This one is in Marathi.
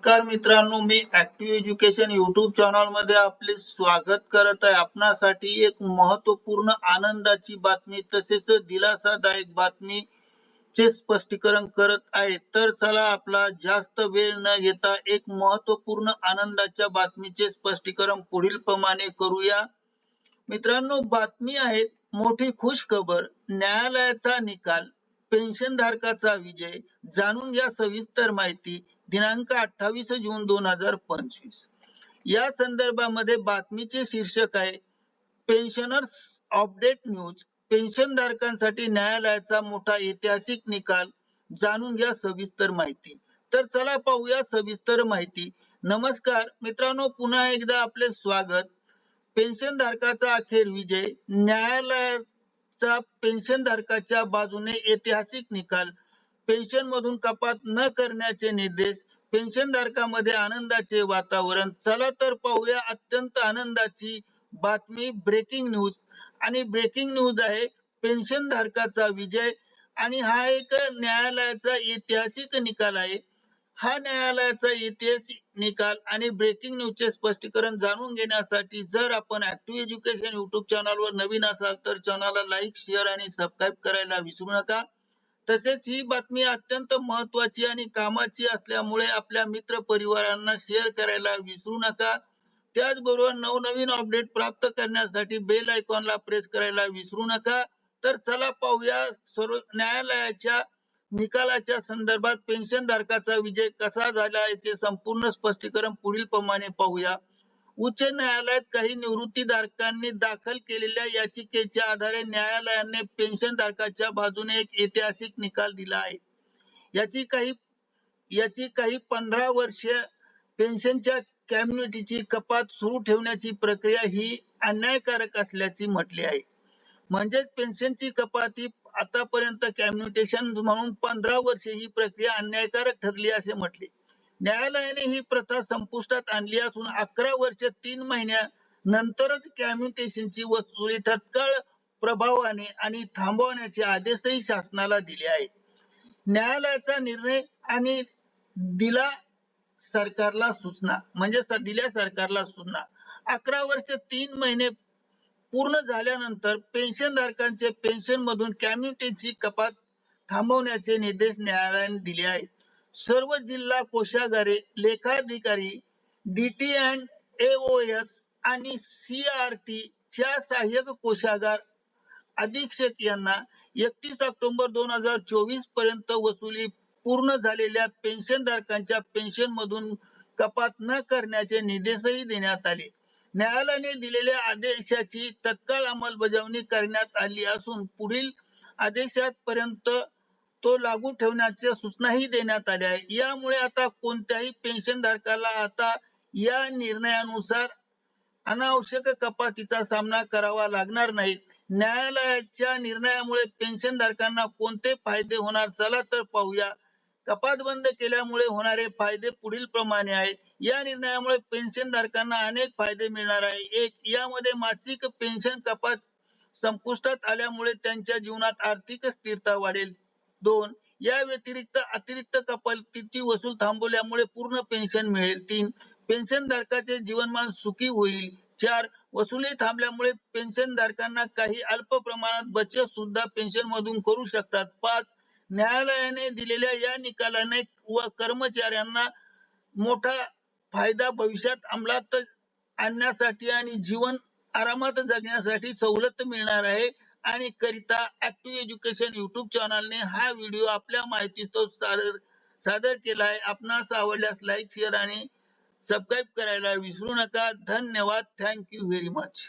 नमस्कार मित्रांनो मी ऍक्टिव्ह एज्युकेशन युट्यूब चॅनलमध्ये आपले स्वागत करत आहे. आपणासाठी एक महत्त्वपूर्ण आनंदाची बातमी तसेच दिलासादायक बातमी चे स्पष्टीकरण करत आहे. तर चला आपला जास्त वेळ न घेता एक महत्त्वपूर्ण आनंदाच्या बातमीचे स्पष्टीकरण पुढील प्रमाणे करूया. मित्रांनो बातमी आहे मोठी खुश खबर न्यायालयाचा निकाल पेन्शन धारकाचा विजय जाणून घ्या सविस्तर माहिती. दिनांक अठ्ठावीस जून दोन हजार पंचवीस. या संदर्भामध्ये बातमीचे शीर्षक आहे पेन्शनर्स अपडेट न्यूज. पेन्शन धारकांसाठी न्यायालयाचा मोठा ऐतिहासिक निकाल जाणून घ्या सविस्तर माहिती. तर चला पाहूया सविस्तर माहिती. नमस्कार मित्रांनो पुन्हा एकदा आपले स्वागत. पेन्शन धारकाचा अखेर विजय. न्यायालयाचा पेन्शन धारकाच्या बाजूने ऐतिहासिक निकाल पेन्शन मधून कपात न करण्याचे निर्देश पेन्शन धारकामध्ये आनंदाचे वातावरण. चला तर पाहूया अत्यंत आनंदाची बातमी ब्रेकिंग न्यूज आणि ब्रेकिंग न्यूज आहे पेन्शन धारकाचा विजय. आणि हा एक न्यायालयाचा ऐतिहासिक निकाल आहे. हा न्यायालयाचा ऐतिहासिक निकाल आणि ब्रेकिंग न्यूजचे स्पष्टीकरण जाणून घेण्यासाठी जर आपण ऍक्टिव्ह एज्युकेशन युट्यूब चॅनलवर नवीन असाल तर चॅनलला लाईक शेअर आणि सबस्क्राईब करायला विसरू नका. तसेच ही बातमी अत्यंत महत्वाची आणि कामाची असल्यामुळे आपल्या मित्र परिवारांना शेअर करायला विसरू नका. त्याचबरोबर नवनवीन अपडेट प्राप्त करण्यासाठी बेल आयकॉनला प्रेस करायला विसरू नका. तर चला पाहूया सर्व न्यायालयाच्या निकालाच्या संदर्भात पेन्शन धारकाचा विजय कसा झाला याचे संपूर्ण स्पष्टीकरण पुढील प्रमाणे पाहूया. उच्च न्यायालयात काही निवृत्तीधारकांनी दाखल केलेल्या याचिकेच्या आधारे न्यायालयाने पेन्शन धारकाच्या बाजूने एक ऐतिहासिक निकाल दिला आहे. याची काही याची काही पंधरा वर्ष पेन्शनच्या कॅम्युनिटीची कपात सुरू ठेवण्याची प्रक्रिया ही अन्यायकारक असल्याची म्हटले आहे. म्हणजेच पेन्शनची कपात ही आतापर्यंत कॅम्युनिटेशन म्हणून पंधरा वर्ष ही प्रक्रिया अन्यायकारक ठरली असे म्हटले. न्यायालयाने ही प्रथा संपुष्टात आणली असून अकरा वर्ष तीन महिन्या नंतरच कॅम्युटेशनची वसुली तत्काळ प्रभावाने आणि थांबवण्याचे आदेशही शासनाला दिले आहेत. न्यायालयाचा निर्णय आणि दिला सरकारला सूचना म्हणजे दिल्या सरकारला सूचना. अकरा वर्ष तीन महिने पूर्ण झाल्यानंतर पेन्शन धारकांचे पेन्शन मधून कॅम्युटेशनची कपात थांबवण्याचे निर्देश न्यायालयाने दिले आहेत. सर्व जिल्हा कोषागारे लेखाधिकारी डीटी अँड एस आणि सी आर टी च्या सहाय्यक कोषागार अधीक्षक यांना एकतीस ऑक्टोबर दोन हजार चोवीसपर्यंत वसुली पूर्ण झालेल्या पेन्शन धारकांच्या पेन्शन मधून कपात न करण्याचे निर्देशही देण्यात आले. न्यायालयाने दिलेल्या आदेशाची तत्काळ अंमलबजावणी करण्यात आली असून पुढील आदेशात पर्यंत तो लागू ठेवण्याच्या सूचनाही देण्यात आल्या आहे यामुळे आता कोणत्याही पेन्शन धारकाला आता या निर्णयानुसार अनावश्यक कपातीचा सामना करावा लागणार नाही. न्यायालयाच्या निर्णयामुळे पेन्शन धारकांना कोणते फायदे होणार? चला तर पाहूया. कपात बंद केल्यामुळे होणारे फायदे पुढील प्रमाणे आहेत. या निर्णयामुळे पेन्शन धारकांना अनेक फायदे मिळणार आहे. एक यामध्ये मासिक पेन्शन कपात संपुष्टात आल्यामुळे त्यांच्या जीवनात आर्थिक स्थिरता वाढेल. दोन या व्यतिरिक्त अतिरिक्त कपातीची वसूल थांबवल्यामुळे पूर्ण पेन्शन मिळेल. तीन पेन्शन धारकाचे जीवनमान सुखी होईल. चार वसुली थांबल्यामुळे पेन्शन धारकांना काही अल्प प्रमाणात बचत सुद्धा पेन्शन मधून करू शकतात. पाच न्यायालयाने दिलेल्या या निकालाने व कर्मचाऱ्यांना मोठा फायदा भविष्यात अंमलात आणण्यासाठी आणि जीवन आरामात जगण्यासाठी सवलत मिळणार आहे. आणि करिता ऍक्टिव्ह एज्युकेशन युट्यूब चॅनलने हा व्हिडिओ आपल्या माहिती सादर सादर केला आहे आपणास आवडल्यास लाईक शेअर आणि सबस्क्राईब करायला विसरू नका. धन्यवाद. Thank you very much